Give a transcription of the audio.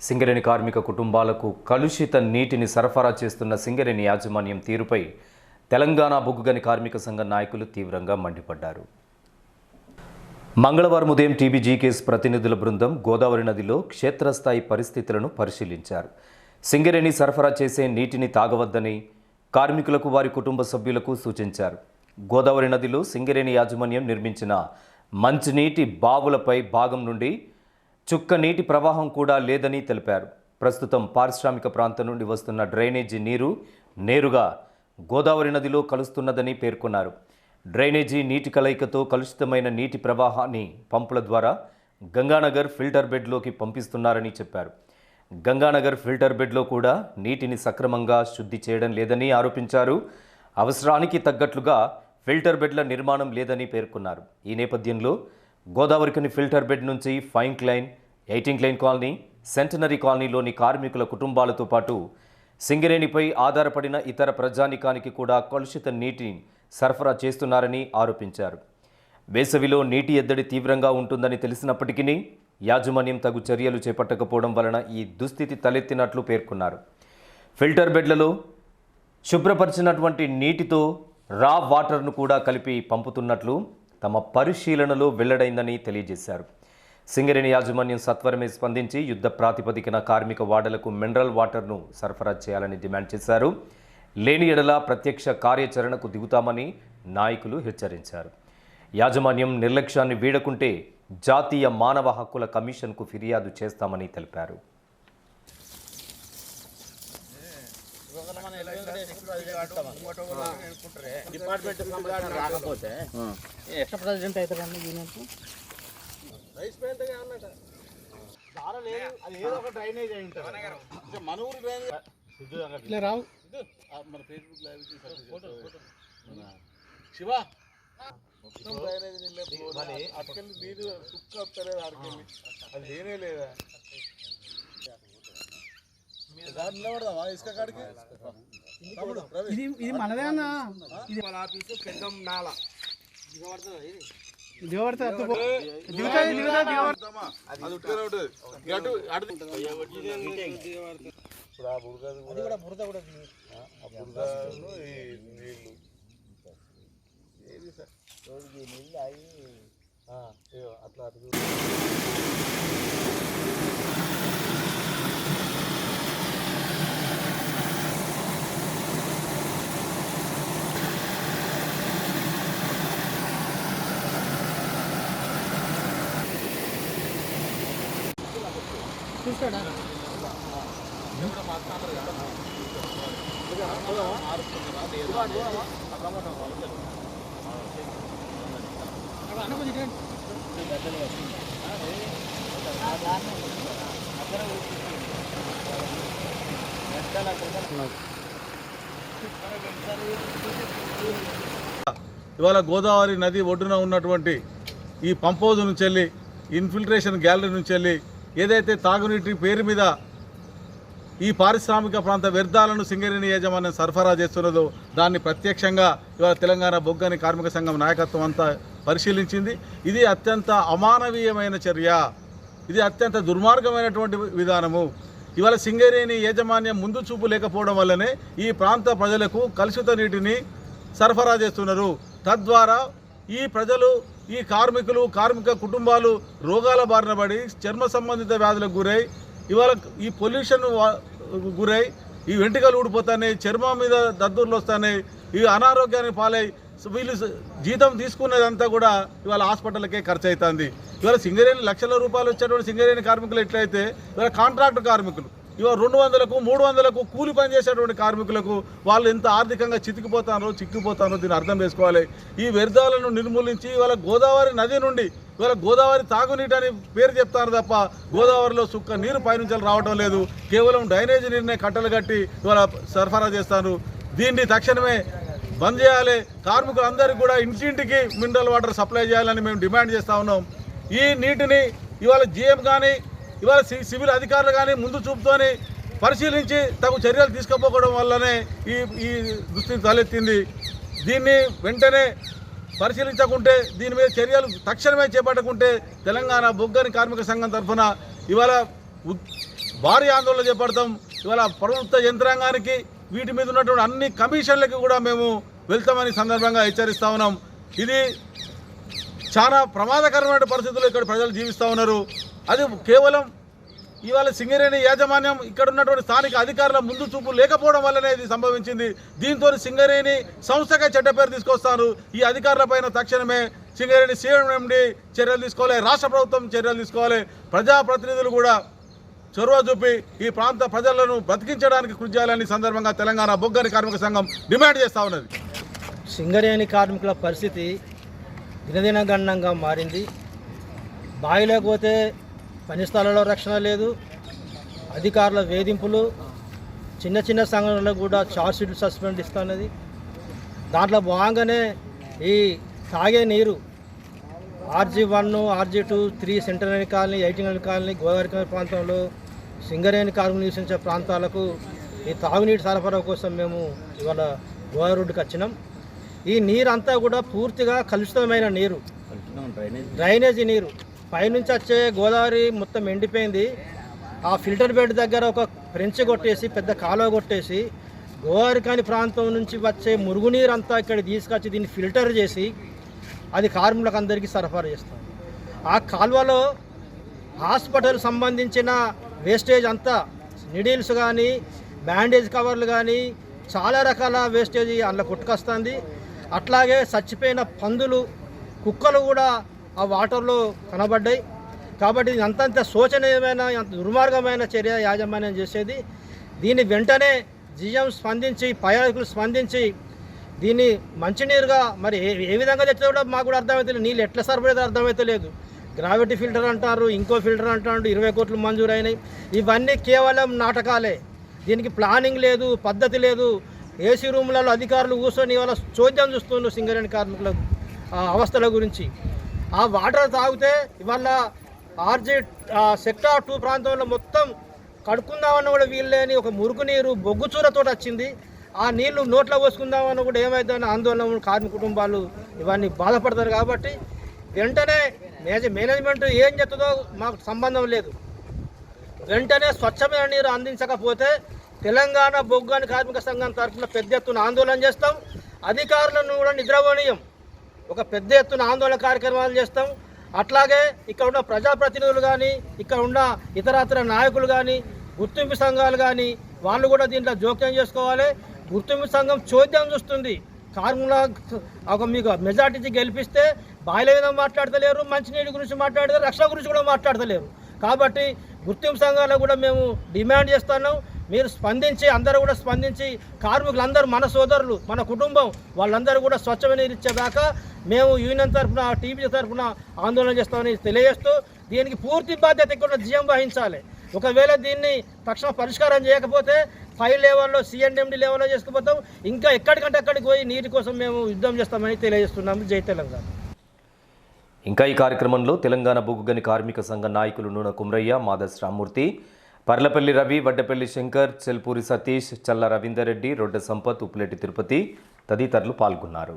సింగరేణి కార్మిక కుటుంబాలకు కలుషిత నీటిని సరఫరా చేస్తున్న సింగరేణి యాజమాన్యం తీరుపై తెలంగాణ బొగ్గుగని కార్మిక సంఘ నాయకులు తీవ్రంగా మండిపడ్డారు. మంగళవారం ఉదయం టీబీజీకేఎస్ ప్రతినిధుల బృందం గోదావరి నదిలో క్షేత్రస్థాయి పరిస్థితులను పరిశీలించారు. సింగరేణి సరఫరా చేసే నీటిని తాగవద్దని కార్మికులకు వారి కుటుంబ సభ్యులకు సూచించారు. గోదావరి నదిలో సింగరేణి యాజమాన్యం నిర్మించిన మంచినీటి బావులపై భాగం నుండి చుక్క నీటి ప్రవాహం కూడా లేదని తెలిపారు. ప్రస్తుతం పారిశ్రామిక ప్రాంతం నుండి వస్తున్న డ్రైనేజీ నీరు నేరుగా గోదావరి నదిలో కలుస్తున్నదని పేర్కొన్నారు. డ్రైనేజీ నీటి కలయికతో కలుషితమైన నీటి ప్రవాహాన్ని పంపుల ద్వారా గంగానగర్ ఫిల్టర్ బెడ్లోకి పంపిస్తున్నారని చెప్పారు. గంగానగర్ ఫిల్టర్ బెడ్లో కూడా నీటిని సక్రమంగా శుద్ధి చేయడం లేదని ఆరోపించారు. అవసరానికి తగ్గట్లుగా ఫిల్టర్ బెడ్ల నిర్మాణం లేదని పేర్కొన్నారు. ఈ నేపథ్యంలో గోదావరికని ఫిల్టర్ బెడ్ నుంచి five incline eighteen line colony centenary కాలనీలోని కార్మికుల కుటుంబాలతో పాటు సింగరేణిపై ఆధారపడిన ఇతర ప్రజానికానికి కూడా కలుషిత నీటిని సరఫరా చేస్తున్నారని ఆరోపించారు. వేసవిలో నీటి ఎద్దడి తీవ్రంగా ఉంటుందని తెలిసినప్పటికీ యాజమాన్యం తగు చర్యలు చేపట్టకపోవడం వలన ఈ దుస్థితి తలెత్తినట్లు పేర్కొన్నారు. ఫిల్టర్ బెడ్లలో శుభ్రపరిచినటువంటి నీటితో రా వాటర్ను కూడా కలిపి పంపుతున్నట్లు తమ పరిశీలనలో వెల్లడైందని తెలియజేశారు. సింగరేణి యాజమాన్యం సత్వరమే స్పందించి యుద్ధ ప్రాతిపదికన కార్మిక వాడలకు మినరల్ వాటర్ను సరఫరా చేయాలని డిమాండ్ చేశారు. లేని ఎడల ప్రత్యక్ష కార్యాచరణకు దిగుతామని నాయకులు హెచ్చరించారు. యాజమాన్యం నిర్లక్ష్యాన్ని వీడకుంటే జాతీయ మానవ హక్కుల కమిషన్కు ఫిర్యాదు చేస్తామని తెలిపారు. డిపార్ట్మెంట్ రాకపోతే ఎట్లా ప్రెసిడెంట్ అవుతారండి యూనియన్ రావు. మన ఫేస్బుక్ లైవ్ శివ. మొత్తం డ్రైనేజ్ నీళ్ళే అటుకెళ్ళి నీరు సుక్క వస్తలేదు అటుకెళ్ళి అది లేనే లేదా? దాని నిలబడదామా? ఇసుక కాడికి? తమ్ముడు రవి ఇది ఇది అన్న ఇది ఆఫీసు పెద్దం నాల. దిగబడితే దిగుతుంది దిగుతుంది ఇప్పుడు ఆ బురద కూడా బురద కూడా ఆ బురదను ఈ నీళ్ళు ఏది సార్ నీళ్ళు ఇగో అట్లా అటు చూస్తాడా? అన్న కొంచెం ఇవాళ గోదావరి నది ఒడ్డున ఉన్నటువంటి ఈ పంప్ హౌస్ నుంచి వెళ్ళి ఇన్ఫిల్ట్రేషన్ గ్యాలరీ నుంచి వెళ్ళి ఏదైతే తాగునీటి పేరు మీద ఈ పారిశ్రామిక ప్రాంత వ్యర్థాలను సింగరేణి యాజమాన్యం సరఫరా చేస్తున్నదో దాన్ని ప్రత్యక్షంగా ఇవాళ తెలంగాణ బొగ్గని కార్మిక సంఘం నాయకత్వం అంతా పరిశీలించింది. ఇది అత్యంత అమానవీయమైన చర్య. ఇది అత్యంత దుర్మార్గమైనటువంటి విధానము. ఇవాళ సింగరేణి యాజమాన్యం ముందు చూపు లేకపోవడం వల్లనే ఈ ప్రాంత ప్రజలకు కలుషిత నీటిని సరఫరా చేస్తున్నారు. తద్వారా ఈ ప్రజలు ఈ కార్మికులు కార్మిక కుటుంబాలు రోగాల బారిన పడి చర్మ సంబంధిత వ్యాధులకు గురై ఇవాళ ఈ పొల్యూషన్ గురై ఈ వెంట్రుకలు ఊడిపోతాయి చర్మం మీద దద్దుర్లు వస్తాయి ఇవి అనారోగ్యానికి పాలై వీళ్ళు జీతం తీసుకునేదంతా కూడా ఇవాళ హాస్పిటల్కే ఖర్చు అవుతుంది ఇవాళ సింగరేణి లక్షల రూపాయలు వచ్చేటువంటి సింగరేణి కార్మికులు ఎట్లయితే ఇవాళ కాంట్రాక్ట్ కార్మికులు ఇవాళ రెండు వందలకు మూడు వందలకు కూలి పనిచేసేటువంటి కార్మికులకు వాళ్ళు ఎంత ఆర్థికంగా చితికిపోతారో చిక్కిపోతారో దీన్ని అర్థం చేసుకోవాలి. ఈ వ్యర్థాలను నిర్మూలించి ఇవాళ గోదావరి నది నుండి ఇవాళ గోదావరి తాగునీటి అని పేరు చెప్తారు తప్ప గోదావరిలో సుక్క నీరు పైనుంచి రావడం లేదు. కేవలం డ్రైనేజీ నీరునే కట్టలు కట్టి ఇవాళ సరఫరా చేస్తారు. దీన్ని తక్షణమే బంద్ చేయాలి. కార్మికులందరికీ కూడా ఇంటింటికి మినరల్ వాటర్ సప్లై చేయాలని మేము డిమాండ్ చేస్తూ ఉన్నాం. ఈ నీటిని ఇవాళ జీఎం కానీ ఇవాళ సి- సివిల్ అధికారులు కానీ ముందు చూపుతోని పరిశీలించి తగు చర్యలు తీసుకోపోవడం వల్లనే ఈ ఈ దుస్థితి తలెత్తింది. దీన్ని వెంటనే పరిశీలించకుంటే దీని మీద చర్యలు తక్షణమే చేపట్టకుంటే తెలంగాణ బొగ్గని కార్మిక సంఘం తరఫున ఇవాళ భారీ ఆందోళన చేపడతాం. ఇవాళ ప్రభుత్వ యంత్రాంగానికి వీటి మీద ఉన్నటువంటి అన్ని కమిషన్లకి కూడా మేము వెళ్తామని సందర్భంగా హెచ్చరిస్తా ఉన్నాం. ఇది చాలా ప్రమాదకరమైన పరిస్థితుల్లో ఇక్కడ ప్రజలు జీవిస్తూ ఉన్నారు. అది కేవలం ఇవాళ సింగరేణి యాజమాన్యం ఇక్కడ ఉన్నటువంటి స్థానిక అధికారుల ముందు చూపు లేకపోవడం వల్లనే ఇది సంభవించింది. దీంతో సింగరేణి సంస్థకే చెడ్డ పేరు తీసుకొస్తారు. ఈ అధికారులపైన తక్షణమే సింగరేణి సీఎండి చర్యలు తీసుకోవాలి రాష్ట్ర ప్రభుత్వం చర్యలు తీసుకోవాలి. ప్రజాప్రతినిధులు కూడా చొరవ చూపి ఈ ప్రాంత ప్రజలను బ్రతికించడానికి కృషి చేయాలని సందర్భంగా తెలంగాణ బొగ్గని కార్మిక సంఘం డిమాండ్ చేస్తూ ఉన్నది. సింగరేణి కార్మికుల పరిస్థితి దినదిన గణనంగా మారింది. బావి లేకపోతే పని స్థలాల్లో రక్షణ లేదు అధికారుల వేధింపులు చిన్న చిన్న సంఘటనలకు కూడా చార్జ్ షీట్లు సస్పెండ్ ఇస్తున్నది. దాంట్లో భాగంగానే ఈ తాగే నీరు RG one RG two three centenary colony eighteen colony Godavari ప్రాంతంలో సింగరేణి కార్మికులు నివసించే ప్రాంతాలకు ఈ తాగునీటి సరఫరా కోసం మేము ఇవాళ గోదావరి రోడ్డుకి వచ్చినాం. ఈ నీరంతా కూడా పూర్తిగా కలుషితమైన నీరు. డ్రైనేజీ నీరు. పైనుంచి వచ్చే గోదావరి మొత్తం ఎండిపోయింది. ఆ ఫిల్టర్ బెడ్ దగ్గర ఒక ఫ్రెంచ్ కొట్టేసి పెద్ద కాలువ కొట్టేసి గోదావరి కాని ప్రాంతం నుంచి వచ్చే మురుగునీరు అంతా ఇక్కడ తీసుకొచ్చి దీన్ని ఫిల్టర్ చేసి అది కార్మికులకు అందరికీ సరఫరా చేస్తాం. ఆ కాలువలో హాస్పిటల్ సంబంధించిన వేస్టేజ్ అంతా నిడిల్స్ కానీ బ్యాండేజ్ కవర్లు కానీ చాలా రకాల వేస్టేజ్ అందులో కొట్టుకొస్తుంది. అట్లాగే చచ్చిపోయిన పందులు కుక్కలు కూడా ఆ వాటర్లో కనబడ్డాయి. కాబట్టి ఇది అంతంత శోచనీయమైన అంత దుర్మార్గమైన చర్య యాజమాన్యం చేసేది. దీన్ని వెంటనే జిఎం స్పందించి పర్యాటకులు స్పందించి దీన్ని మంచినీరుగా మరి ఏ ఏ విధంగా తెచ్చో కూడా మాకు కూడా అర్థమవుతలేదు నీళ్ళు ఎట్లా సరిపడేది అర్థమవుతలేదు గ్రావిటీ ఫిల్టర్ అంటారు ఇంకో ఫిల్టర్ అంటారు ఇరవై కోట్లు మంజూరైనాయి. ఇవన్నీ కేవలం నాటకాలే. దీనికి ప్లానింగ్ లేదు పద్ధతి లేదు. ఏసీ రూమ్లలో అధికారులు కూర్చొని ఇవాళ చోద్యం చూస్తున్నారు సింగరేణి కార్మికుల అవస్థల గురించి. ఆ వాటర్ తాగితే ఇవాళ ఆర్జీ సెక్టార్ టూ ప్రాంతంలో మొత్తం కడుక్కుందామన్న కూడా వీల్లేని ఒక మురుగునీరు బొగ్గు బొగ్గుచూరతో వచ్చింది. ఆ నీళ్ళు నోట్లో పోసుకుందామన్న కూడా ఏమైందని ఆందోళన కార్మిక కుటుంబాలు ఇవన్నీ బాధపడతారు కాబట్టి వెంటనే మేజ మేనేజ్మెంట్ ఏం చెప్తుందో మాకు సంబంధం లేదు. వెంటనే స్వచ్ఛమైన నీరు అందించకపోతే తెలంగాణ బొగ్గాని కార్మిక సంఘం తరఫున పెద్ద ఎత్తున ఆందోళన చేస్తాం. అధికారులను కూడా నిద్రపోనీయం. ఒక పెద్ద ఎత్తున ఆందోళన కార్యక్రమాలు చేస్తాం. అట్లాగే ఇక్కడ ఉన్న ప్రజాప్రతినిధులు కానీ ఇక్కడ ఉన్న ఇతరతర నాయకులు కానీ గుర్తింపు సంఘాలు కానీ వాళ్ళు కూడా దీంట్లో జోక్యం చేసుకోవాలి. గుర్తింపు సంఘం చోద్యం చూస్తుంది. కార్మికుల ఒక మీకు మెజార్టీ గెలిపిస్తే బాయిల మీద మాట్లాడతలేరు మంచినీటి గురించి మాట్లాడతారు రక్షణ గురించి కూడా మాట్లాడతలేరు. కాబట్టి గుర్తింపు సంఘాలకు కూడా మేము డిమాండ్ చేస్తున్నాం. మీరు స్పందించి అందరూ కూడా స్పందించి కార్మికులందరూ మన సోదరులు మన కుటుంబం వాళ్ళందరూ కూడా స్వచ్ఛమైన నీరు ఇచ్చేదాకా మేము యూనియన్ తరఫున టీపీ తరఫున ఆందోళన చేస్తామని తెలియజేస్తూ దీనికి పూర్తి బాధ్యత ఇక్కడ జీఎం వహించాలి. ఒకవేళ దీన్ని తక్షణ పరిష్కారం చేయకపోతే ఫైవ్ లెవెల్లో సిఎండ్ఎండి లెవెల్లో చేసుకుపోతాం. ఇంకా ఎక్కడికంటే అక్కడికి పోయి నీటి కోసం మేము యుద్ధం చేస్తామని తెలియజేస్తున్నాము. జై తెలంగాణ. ఇంకా ఈ కార్యక్రమంలో తెలంగాణ బొగ్గుగని కార్మిక సంఘ నాయకులు నూన కుమ్రయ్య మాదస్ రామూర్తి పర్లపల్లి రవి వడ్డపల్లి శంకర్ చెల్పూరి సతీష్ చల్ల రవీందర్ రెడ్డి రొడ్డ సంపత్ ఉప్పులెట్టి తిరుపతి తదితరులు పాల్గొన్నారు.